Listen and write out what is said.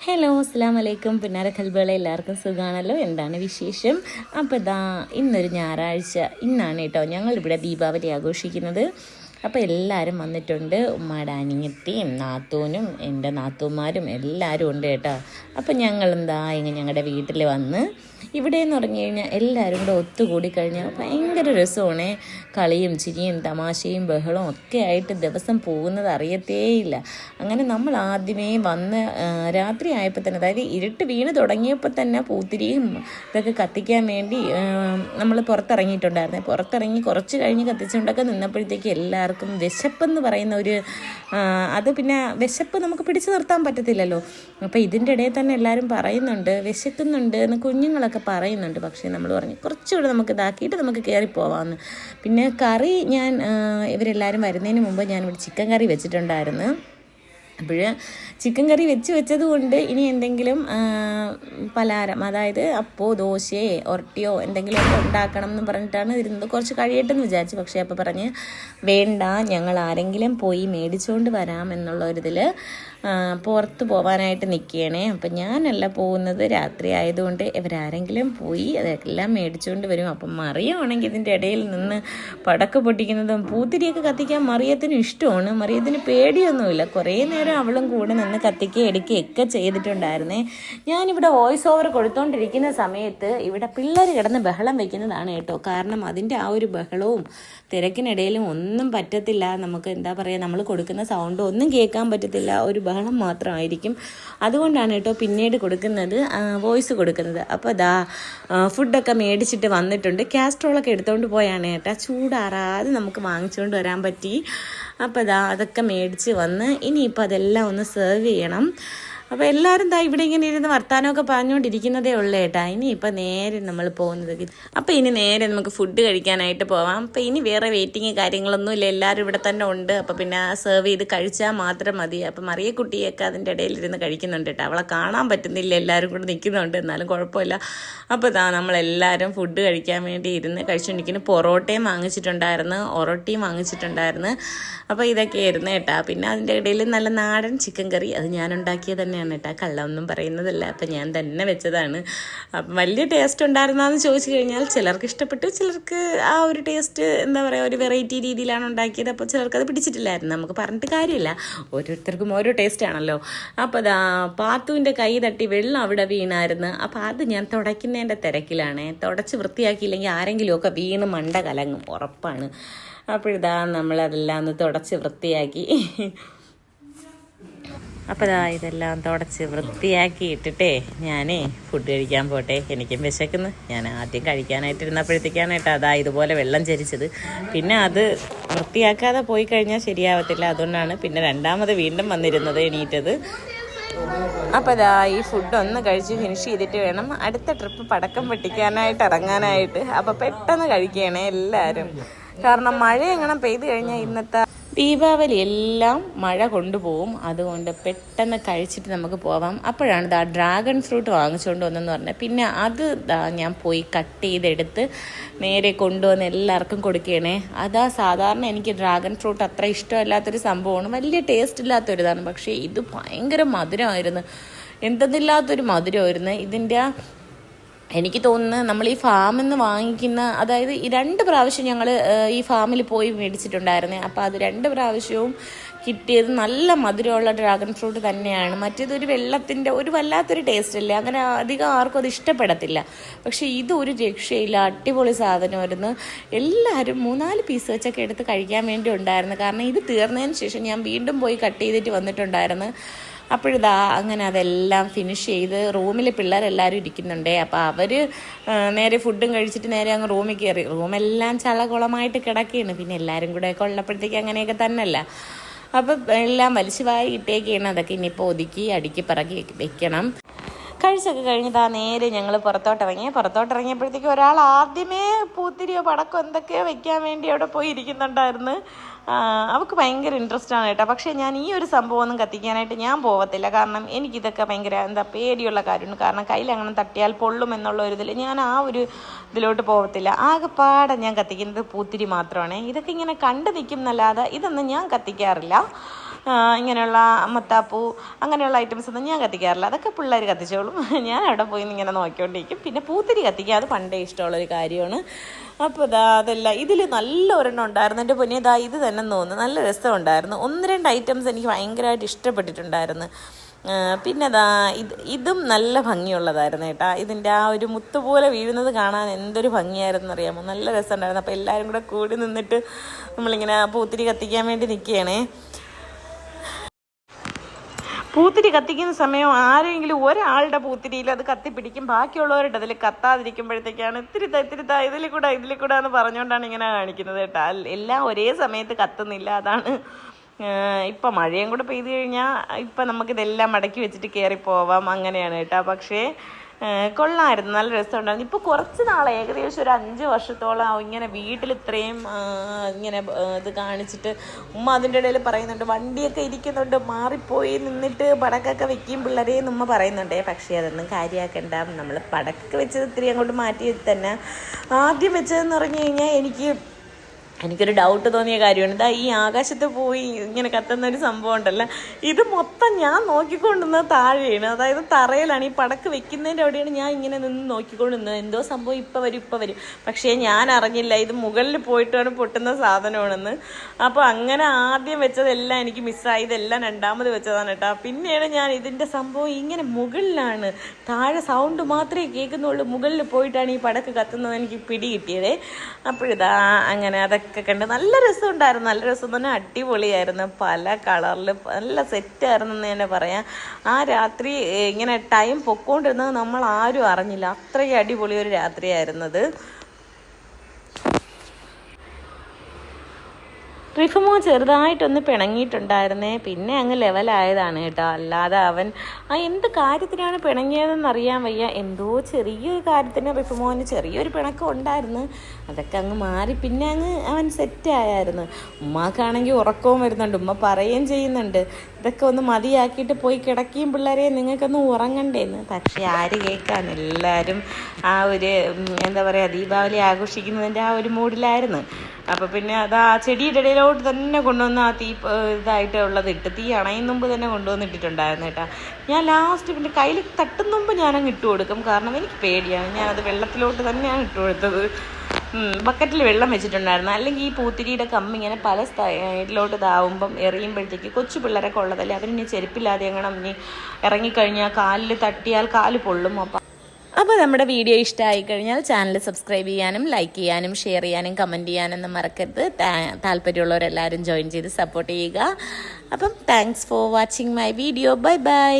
Hello അസ്സാം വലൈക്കും പിന്നാര കൽബുകളെ എല്ലാവർക്കും സുഖമാണല്ലോ എന്താണ് വിശേഷം? അപ്പോൾ ഇതാ ഇന്നൊരു ഞായറാഴ്ച ഇന്നാണ് കേട്ടോ ഞങ്ങളിവിടെ ദീപാവലി ആഘോഷിക്കുന്നത്. അപ്പോൾ എല്ലാവരും വന്നിട്ടുണ്ട്. ഉമ്മയുടെ അനിയത്തിയും നാത്തൂനും എന്റെ നാത്തൂമാരും എല്ലാവരും ഉണ്ട് കേട്ടോ. അപ്പോൾ ഞങ്ങളെന്താ ഇങ്ങനെ ഞങ്ങളുടെ വീട്ടിൽ വന്ന് ഇവിടെ എന്ന് പറഞ്ഞു കഴിഞ്ഞാൽ എല്ലാവരും കൂടെ ഒത്തുകൂടി കഴിഞ്ഞാൽ ഭയങ്കര രസമാണ് കളിയും ചിരിയും തമാശയും ബഹളവും ഒക്കെ ആയിട്ട് ദിവസം പോകുന്നത് അറിയത്തേയില്ല. അങ്ങനെ നമ്മൾ ആദ്യമേ വന്ന് രാത്രി ആയപ്പോൾ തന്നെ അതായത് ഇരുട്ട് വീണ് തുടങ്ങിയപ്പോൾ തന്നെ പൂത്തിരിയും ഇതൊക്കെ കത്തിക്കാൻ വേണ്ടി നമ്മൾ പുറത്തിറങ്ങിയിട്ടുണ്ടായിരുന്നു. പുറത്തിറങ്ങി കുറച്ച് കഴിഞ്ഞ് കത്തിച്ചുകൊണ്ടൊക്കെ നിന്നപ്പോഴത്തേക്ക് എല്ലാവർക്കും വിശപ്പെന്ന് പറയുന്ന ഒരു അത് പിന്നെ വിശപ്പ് നമുക്ക് പിടിച്ചു നിർത്താൻ പറ്റത്തില്ലല്ലോ. അപ്പോൾ ഇതിന്റെ ഇടയിൽ തന്നെ എല്ലാവരും പറയുന്നുണ്ട് വിശക്കുന്നുണ്ട് എന്ന് കുഞ്ഞുങ്ങളൊക്കെ പറയുന്നുണ്ട്. പക്ഷേ നമ്മൾ പറഞ്ഞു കുറച്ചുകൂടെ നമുക്ക് ഇതാക്കിയിട്ട് നമുക്ക് കയറി പോവാമെന്ന് പിന്നെ കറി ഞാൻ ഇവരെല്ലാവരും വരുന്നതിന് മുമ്പ് ഞാനിവിടെ ചിക്കൻ കറി വെച്ചിട്ടുണ്ടായിരുന്നു. അപ്പോൾ ചിക്കൻ കറി വെച്ച് വെച്ചത് കൊണ്ട് ഇനി എന്തെങ്കിലും പലഹാരം അതായത് അപ്പോ ദോശയോ ഒരട്ടിയോ എന്തെങ്കിലും ഒക്കെ ഉണ്ടാക്കണം എന്ന് പറഞ്ഞിട്ടാണ് ഇരുന്നത്. കുറച്ച് കഴിയട്ടെന്ന് വിചാരിച്ചു. പക്ഷേ അപ്പോൾ പറഞ്ഞ് വേണ്ട ഞങ്ങൾ ആരെങ്കിലും പോയി മേടിച്ചുകൊണ്ട് വരാം എന്നുള്ള ഒരിതിൽ പുറത്ത് പോകാനായിട്ട് നിൽക്കുകയാണേ അപ്പം ഞാനല്ല പോകുന്നത്. രാത്രി ആയതുകൊണ്ട് ഇവരാരെങ്കിലും പോയി അതെല്ലാം മേടിച്ചുകൊണ്ട് വരും. അപ്പം മറിയമാണെങ്കിൽ ഇതിന്റെ ഇടയിൽ നിന്ന് പടക്ക പൊട്ടിക്കുന്നതും പൂത്തിരിയൊക്കെ കത്തിക്കാൻ മറിയത്തിന് ഇഷ്ടമാണ്. മറിയത്തിന് പേടിയൊന്നുമില്ല. കുറേ നേരം അവളും കൂടെ നിന്ന് കത്തിക്കുക എടുക്കുകയൊക്കെ ചെയ്തിട്ടുണ്ടായിരുന്നേ. ഞാനിവിടെ വോയിസ് ഓവർ കൊടുത്തോണ്ടിരിക്കുന്ന സമയത്ത് ഇവിടെ പിള്ളേർ കിടന്ന് ബഹളം വെക്കുന്നതാണ് കേട്ടോ. കാരണം അതിന്റെ ആ ഒരു ബഹളവും തിരക്കിനിടയിലും ഒന്നും പറ്റത്തില്ല. നമുക്ക് എന്താ പറയുക നമ്മൾ കൊടുക്കുന്ന സൗണ്ടും ഒന്നും കേൾക്കാൻ പറ്റത്തില്ല. ഒരു ബഹളം മാത്രമായിരിക്കും. അതുകൊണ്ടാണ് കേട്ടോ പിന്നീട് കൊടുക്കുന്നത് വോയിസ് കൊടുക്കുന്നത്. അപ്പോൾ ആ, ഫുഡൊക്കെ മേടിച്ചിട്ട് വന്നിട്ടുണ്ട്. കാസ്ട്രോളൊക്കെ എടുത്തുകൊണ്ട് പോയാണ് കേട്ടോ ചൂടാറാതെ നമുക്ക് വാങ്ങിച്ചുകൊണ്ട് വരാൻ പറ്റി. അപ്പോൾ ദാ അതൊക്കെ മേടിച്ച് വന്ന് ഇനിയിപ്പോൾ അതെല്ലാം ഒന്ന് സെർവ് ചെയ്യണം. അപ്പോൾ എല്ലാവരും ദാ ഇവിടെ ഇങ്ങനെ ഇരുന്ന് വർത്താനമൊക്കെ പറഞ്ഞുകൊണ്ടിരിക്കുന്നതേ ഉള്ളൂ ഏട്ടാ. ഇനി ഇപ്പം നേരെ നമ്മൾ പോകുന്നത് അപ്പോൾ ഇനി നേരെ നമുക്ക് ഫുഡ് കഴിക്കാനായിട്ട് പോവാം. അപ്പോൾ ഇനി വേറെ വെയിറ്റിങ് കാര്യങ്ങളൊന്നും ഇല്ല. എല്ലാവരും ഇവിടെ തന്നെ ഉണ്ട്. അപ്പോൾ പിന്നെ സെർവ് ചെയ്ത് കഴിച്ചാൽ മാത്രം മതി. അപ്പം മറിയ കുട്ടിയൊക്കെ അതിന്റെ ഇടയിലിരുന്ന് കഴിക്കുന്നുണ്ട് കേട്ടോ അവളെ കാണാൻ പറ്റുന്നില്ല. എല്ലാവരും കൂടെ നിൽക്കുന്നുണ്ട്. എന്നാലും കുഴപ്പമില്ല. അപ്പോൾ ഇതാ നമ്മളെല്ലാവരും ഫുഡ് കഴിക്കാൻ വേണ്ടി ഇരുന്ന് കഴിച്ചുകൊണ്ടിരിക്കുന്നു പൊറോട്ടയും വാങ്ങിച്ചിട്ടുണ്ടായിരുന്നു. ഒറോട്ടിയും വാങ്ങിച്ചിട്ടുണ്ടായിരുന്നു. അപ്പോൾ ഇതൊക്കെ ആയിരുന്നു കേട്ടോ പിന്നെ അതിന്റെ ഇടയിൽ നല്ല നാടൻ ചിക്കൻ കറി അത് ഞാൻ ഉണ്ടാക്കിയത് തന്നെയാണ് കേട്ടോ. കള്ളമൊന്നും പറയുന്നതല്ല. അപ്പം ഞാൻ തന്നെ വെച്ചതാണ്. അപ്പം വലിയ ടേസ്റ്റ് ഉണ്ടായിരുന്നാന്ന് ചോദിച്ചു കഴിഞ്ഞാൽ ചിലർക്ക് ഇഷ്ടപ്പെട്ടു. ചിലർക്ക് ആ ഒരു ടേസ്റ്റ് എന്താ പറയുക ഒരു വെറൈറ്റി രീതിയിലാണ് ഉണ്ടാക്കിയത്. അപ്പോൾ ചിലർക്ക് അത് പിടിച്ചിട്ടില്ലായിരുന്നു. നമുക്ക് പറഞ്ഞിട്ട് കാര്യമില്ല. ഓരോരുത്തർക്കും ഓരോ ടേസ്റ്റ് ആണല്ലോ. അപ്പോൾ അതാ പാത്തുവിന്റെ കൈ തട്ടി വെള്ളം അവിടെ വീണായിരുന്നു. അപ്പോൾ അത് ഞാൻ തുടയ്ക്കുന്നതിന്റെ തിരക്കിലാണ്. തുടച്ച് വൃത്തിയാക്കിയില്ലെങ്കിൽ ആരെങ്കിലുമൊക്കെ വീണ് മണ്ട കലങ്ങും. ഉറപ്പാണ്. അപ്പോഴിതാ നമ്മളതെല്ലാം ഒന്ന് തുടച്ച് വൃത്തിയാക്കി. അപ്പോൾ ദാ ഇതെല്ലാം തുടച്ച് വൃത്തിയാക്കി ഇട്ടിട്ടേ ഞാനേ ഫുഡ് കഴിക്കാൻ പോട്ടെ. എനിക്കും വിശക്കുന്നു. ഞാൻ ആദ്യം കഴിക്കാനായിട്ടിരുന്നപ്പോഴത്തേക്കാണ് അതാ ഇതുപോലെ വെള്ളം ചരിച്ചത്. പിന്നെ അത് വൃത്തിയാക്കാതെ പോയി കഴിഞ്ഞാൽ ശരിയാവത്തില്ല. അതുകൊണ്ടാണ് പിന്നെ രണ്ടാമത് വീണ്ടും വന്നിരുന്നത് എണീറ്റത്. അപ്പോൾ ദാ ഈ ഫുഡൊന്ന് കഴിച്ച് ഫിനിഷ് ചെയ്തിട്ട് വേണം അടുത്ത ട്രിപ്പ് പടക്കം പൊട്ടിക്കാനായിട്ട് ഇറങ്ങാനായിട്ട്. അപ്പോൾ പെട്ടെന്ന് കഴിക്കുകയാണ് എല്ലാവരും കാരണം മഴ എങ്ങനെ പെയ്ത് കഴിഞ്ഞാൽ ഇന്നത്തെ ദീപാവലി എല്ലാം മഴ കൊണ്ടുപോകും അതുകൊണ്ട് പെട്ടെന്ന് കഴിച്ചിട്ട് നമുക്ക് പോവാം. അപ്പോഴാണ് ദാ ഡ്രാഗൺ ഫ്രൂട്ട് വാങ്ങിച്ചുകൊണ്ട് വന്നെന്ന് പറഞ്ഞത്. പിന്നെ അത് ഞാൻ പോയി കട്ട് ചെയ്തെടുത്ത് നേരെ കൊണ്ടുവന്ന് എല്ലാവർക്കും കൊടുക്കുകയാണേ. അതാ സാധാരണ എനിക്ക് ഡ്രാഗൺ ഫ്രൂട്ട് അത്ര ഇഷ്ടമല്ലാത്തൊരു സംഭവമാണ്. വലിയ ടേസ്റ്റ് ഇല്ലാത്തൊരിതാണ്. പക്ഷേ ഇത് ഭയങ്കര മധുരമായിരുന്നു. എന്തെന്നില്ലാത്തൊരു മധുരമായിരുന്നു. ഇതിന്റെ ആ എനിക്ക് തോന്നുന്നത് നമ്മൾ ഈ ഫാമിൽ നിന്ന് വാങ്ങിക്കുന്ന അതായത് ഈ രണ്ട് പ്രാവശ്യം ഞങ്ങൾ ഈ ഫാമിൽ പോയി മേടിച്ചിട്ടുണ്ടായിരുന്നേ. അപ്പോൾ അത് രണ്ട് പ്രാവശ്യവും കിട്ടിയത് നല്ല മധുരമുള്ള ഡ്രാഗൺ ഫ്രൂട്ട് തന്നെയാണ്. മറ്റേത് ഒരു വെള്ളത്തിന്റെ ഒരു വല്ലാത്തൊരു ടേസ്റ്റ് അല്ലേ? അങ്ങനെ അധികം ആർക്കും അത് ഇഷ്ടപ്പെടത്തില്ല. പക്ഷേ ഇത് ഒരു രക്ഷയില്ല. അടിപൊളി സാധനമായിരുന്നു എല്ലാവരും മൂന്നാൽ പീസ് വെച്ചൊക്കെ എടുത്ത് കഴിക്കാൻ വേണ്ടി ഉണ്ടായിരുന്നു. കാരണം ഇത് തീർന്നതിന് ശേഷം ഞാൻ വീണ്ടും പോയി കട്ട് ചെയ്തിട്ട് വന്നിട്ടുണ്ടായിരുന്നു. അപ്പോഴിതാ അങ്ങനെ അതെല്ലാം ഫിനിഷ് ചെയ്ത് റൂമിൽ പിള്ളേരെല്ലാവരും ഇരിക്കുന്നുണ്ടേ. അപ്പോൾ അവർ നേരെ ഫുഡും കഴിച്ചിട്ട് നേരെ അങ്ങ് റൂമിൽ കയറി റൂമെല്ലാം ചളകുളമായിട്ട് കിടക്കുകയാണ് പിന്നെ എല്ലാവരും കൂടെ ഒക്കെ ഉള്ളപ്പോഴത്തേക്ക് അങ്ങനെയൊക്കെ തന്നെയല്ല. അപ്പം എല്ലാം വലിച്ചു വാരി ഇട്ടേക്കാണ്. അതൊക്കെ ഇനിയിപ്പോൾ ഒതുക്കി അടുക്കി പറക്കി വെക്കണം. കഴിച്ചൊക്കെ കഴിഞ്ഞിട്ട് ആ നേരെ ഞങ്ങൾ പുറത്തോട്ടിറങ്ങി. പുറത്തോട്ടിറങ്ങിയപ്പോഴത്തേക്ക് ഒരാൾ ആദ്യമേ പൂത്തിരിയോ പടക്കോ എന്തൊക്കെയോ വെക്കാൻ വേണ്ടി അവിടെ പോയി ഇരിക്കുന്നുണ്ടായിരുന്നു. അവൾക്ക് ഭയങ്കര ഇൻട്രസ്റ്റ് ആണ് കേട്ടോ. പക്ഷേ ഞാൻ ഈ ഒരു സംഭവം ഒന്നും കത്തിക്കാനായിട്ട് ഞാൻ പോകത്തില്ല കാരണം എനിക്കിതൊക്കെ ഭയങ്കര എന്താ പേടിയുള്ള കാര്യമാണ്. കാരണം കയ്യിൽ അങ്ങനെ തട്ടിയാൽ പൊള്ളും എന്നുള്ള ഒരു ഇതിൽ ഞാൻ ആ ഒരു ഇതിലോട്ട് പോകത്തില്ല ആകെപ്പാടെ ഞാൻ കത്തിക്കുന്നത് പൂത്തിരി മാത്രമാണ്. ഇതൊക്കെ ഇങ്ങനെ കണ്ടു നിൽക്കും എന്നല്ലാതെ ഇതൊന്നും ഞാൻ കത്തിക്കാറില്ല. ഇങ്ങനെയുള്ള മത്താപ്പൂ അങ്ങനെയുള്ള ഐറ്റംസ് ഒന്നും ഞാൻ കത്തിക്കാറില്ല. അതൊക്കെ പിള്ളേർ കത്തിച്ചോളും. ഞാൻ അവിടെ പോയി ഇങ്ങനെ നോക്കിക്കൊണ്ടിരിക്കും. പിന്നെ പൂത്തിരി കത്തിക്കുക അത് പണ്ടേ ഇഷ്ടമുള്ളൊരു കാര്യമാണ്. അപ്പോൾ ഇതാ അതല്ല. ഇതിൽ നല്ല ഒരെണ്ണം ഉണ്ടായിരുന്നു. എന്റെ പൊന്നെ ഇതാ ഇത് തന്നെ തോന്നുന്നു. നല്ല രസം ഉണ്ടായിരുന്നു ഒന്ന് രണ്ട് ഐറ്റംസ് എനിക്ക് ഭയങ്കരമായിട്ട് ഇഷ്ടപ്പെട്ടിട്ടുണ്ടായിരുന്നു. പിന്നെ ദാ ഇത് ഇതും നല്ല ഭംഗിയുള്ളതായിരുന്നു കേട്ടാ. ഇതിന്റെ ആ ഒരു മുത്ത് പോലെ വീഴുന്നത് കാണാൻ എന്തൊരു ഭംഗിയായിരുന്നു അറിയാമോ? നല്ല രസമുണ്ടായിരുന്നു. അപ്പോൾ എല്ലാവരും കൂടെ കൂടി നിന്നിട്ട് നമ്മളിങ്ങനെ പൂത്തിരി കത്തിക്കാൻ വേണ്ടി നിൽക്കുകയാണേ. പൂത്തിരി കത്തിക്കുന്ന സമയം ആരെങ്കിലും ഒരാളുടെ പൂത്തിരിയിൽ അത് കത്തിപ്പിടിക്കും ബാക്കിയുള്ളവരുടെ അതിൽ കത്താതിരിക്കുമ്പോഴത്തേക്കാണ് ഇത്തിരി ഇത്തിരി ഇതിൽ കൂടെ ഇതിൽ കൂടെ എന്ന് പറഞ്ഞുകൊണ്ടാണ് ഇങ്ങനെ കാണിക്കുന്നത് കേട്ടോ. എല്ലാം ഒരേ സമയത്ത് കത്തുന്നില്ല. അതാണ് ഇപ്പം മഴയും കൂടെ പെയ്തു കഴിഞ്ഞാൽ ഇപ്പം നമുക്കിതെല്ലാം മടക്കി വെച്ചിട്ട് കയറി പോവാം. അങ്ങനെയാണ് കേട്ടോ. പക്ഷേ കൊള്ളായിരുന്നു. നല്ല രസമുണ്ടായിരുന്നു. ഇപ്പോൾ കുറച്ച് നാളെ ഏകദേശം ഒരു അഞ്ച് വർഷത്തോളം ഇങ്ങനെ വീട്ടിൽ ഇത്രയും ഇങ്ങനെ ഇത് കാണിച്ചിട്ട് ഉമ്മ അതിന്റെ ഇടയിൽ പറയുന്നുണ്ട് വണ്ടിയൊക്കെ ഇരിക്കുന്നുണ്ട്. മാറിപ്പോയി. നിന്നിട്ട് പടക്കൊക്കെ വെക്കും പിള്ളേരെ ഉമ്മ പറയുന്നുണ്ടേ. പക്ഷേ അതൊന്നും കാര്യമാക്കണ്ട നമ്മൾ പടക്കൊക്കെ വെച്ചത് ഇത്തിരി അങ്ങോട്ട് മാറ്റി തന്നെ. ആദ്യം വെച്ചതെന്ന് പറഞ്ഞു കഴിഞ്ഞാൽ എനിക്ക് എനിക്കൊരു ഡൗട്ട് തോന്നിയ കാര്യമാണ്. ഇതാ ഈ ആകാശത്ത് പോയി ഇങ്ങനെ കത്തുന്ന ഒരു സംഭവം ഉണ്ടല്ലോ. ഇത് മൊത്തം ഞാൻ നോക്കിക്കൊണ്ടിരുന്നത് താഴെയാണ്. അതായത് തറയിലാണ്. ഈ പടക്ക് വെക്കുന്നതിന്റെ അവിടെയാണ് ഞാൻ ഇങ്ങനെ നിന്ന് നോക്കിക്കൊണ്ടിരുന്നത്. എന്തോ സംഭവം ഇപ്പം വരും ഇപ്പം വരും. പക്ഷേ ഞാൻ അറിഞ്ഞില്ല. ഇത് മുകളിൽ പോയിട്ടാണ് പൊട്ടുന്ന സാധനമാണെന്ന്. അപ്പോൾ അങ്ങനെ ആദ്യം വെച്ചതെല്ലാം എനിക്ക് മിസ്സായി. ഇതെല്ലാം രണ്ടാമത് വെച്ചതാണ് കേട്ടോ. പിന്നെയാണ് ഞാൻ ഇതിന്റെ സംഭവം ഇങ്ങനെ മുകളിലാണ്. താഴെ സൗണ്ട് മാത്രമേ കേൾക്കുന്നുള്ളൂ. മുകളിൽ പോയിട്ടാണ് ഈ പടക്ക് കത്തുന്നത്. എനിക്ക് പിടി കിട്ടിയത്. അപ്പോഴിതാ അങ്ങനെ അതൊക്കെ കണ്ട് നല്ല രസമുണ്ടായിരുന്നു. നല്ല രസം തന്നെ അടിപൊളിയായിരുന്നു. പല കളറിൽ നല്ല സെറ്റായിരുന്നു എന്ന് തന്നെ പറയാം. ആ രാത്രി ഇങ്ങനെ ടൈം പൊക്കോണ്ടിരുന്നത് നമ്മൾ ആരും അറിഞ്ഞില്ല. അത്രയും അടിപൊളി ഒരു രാത്രിയായിരുന്നത്. റിഫമോ ചെറുതായിട്ടൊന്ന് പിണങ്ങിയിട്ടുണ്ടായിരുന്നേ. പിന്നെ അങ്ങ് ലെവലായതാണ് കേട്ടോ. അല്ലാതെ അവൻ ആ എന്ത് കാര്യത്തിനാണ് പിണങ്ങിയതെന്ന് അറിയാൻ വയ്യ. എന്തോ ചെറിയൊരു കാര്യത്തിന് റിഫമോന് ചെറിയൊരു പിണക്കം ഉണ്ടായിരുന്നു. അതൊക്കെ അങ്ങ് മാറി പിന്നെ അങ്ങ് അവൻ സെറ്റായായിരുന്നു ഉമ്മാക്കാണെങ്കിൽ ഉറക്കവും വരുന്നുണ്ട്. ഉമ്മ പറയുകയും ചെയ്യുന്നുണ്ട്. ഇതൊക്കെ ഒന്ന് മതിയാക്കിയിട്ട് പോയി കിടക്കുകയും പിള്ളേരെ നിങ്ങൾക്കൊന്ന് ഉറങ്ങണ്ടേന്ന്. പക്ഷേ ആര് കേൾക്കാൻ? എല്ലാവരും ആ ഒരു എന്താ പറയുക ദീപാവലി ആഘോഷിക്കുന്നതിന്റെ ആ ഒരു മൂഡിലായിരുന്നു അപ്പോൾ പിന്നെ അത് ആ ചെടിയുടെ ഇടയിലോട്ട് തന്നെ കൊണ്ടുവന്ന് ആ തീ ഇതായിട്ട് ഉള്ളത് ഇട്ട് തീ അണയും മുമ്പ് തന്നെ കൊണ്ടുവന്നിട്ടിട്ടുണ്ടായിരുന്നു കേട്ടോ. ഞാൻ ലാസ്റ്റ് പിന്നെ കയ്യിൽ തട്ടും മുമ്പ് ഞാനങ്ങ് ഇട്ട് കൊടുക്കും. കാരണം എനിക്ക് പേടിയാണ്. ഞാനത് വെള്ളത്തിലോട്ട് തന്നെയാണ് ഇട്ട് കൊടുത്തത്. ബക്കറ്റിൽ വെള്ളം വെച്ചിട്ടുണ്ടായിരുന്നു. അല്ലെങ്കിൽ ഈ പൂത്തിരിയുടെ കമ്മി ഇങ്ങനെ പല സൈഡിലോട്ട് ഇതാവുമ്പം എറിയുമ്പോഴത്തേക്ക് കൊച്ചു പിള്ളേരൊക്കെ ഉള്ളതല്ലേ? അവരിനി ചെരുപ്പില്ലാതെ എങ്ങനെ ഇനി ഇറങ്ങിക്കഴിഞ്ഞാൽ കാലിൽ തട്ടിയാൽ കാൽ പൊള്ളും. അപ്പം അപ്പോൾ നമ്മുടെ വീഡിയോ ഇഷ്ടമായി കഴിഞ്ഞാൽ ചാനൽ സബ്സ്ക്രൈബ് ചെയ്യാനും ലൈക്ക് ചെയ്യാനും ഷെയർ ചെയ്യാനും കമന്റ് ചെയ്യാനൊന്നും മറക്കരുത്. താല്പര്യമുള്ളവരെല്ലാവരും ജോയിൻ ചെയ്ത് സപ്പോർട്ട് ചെയ്യുക. അപ്പം thanks for watching my video bye bye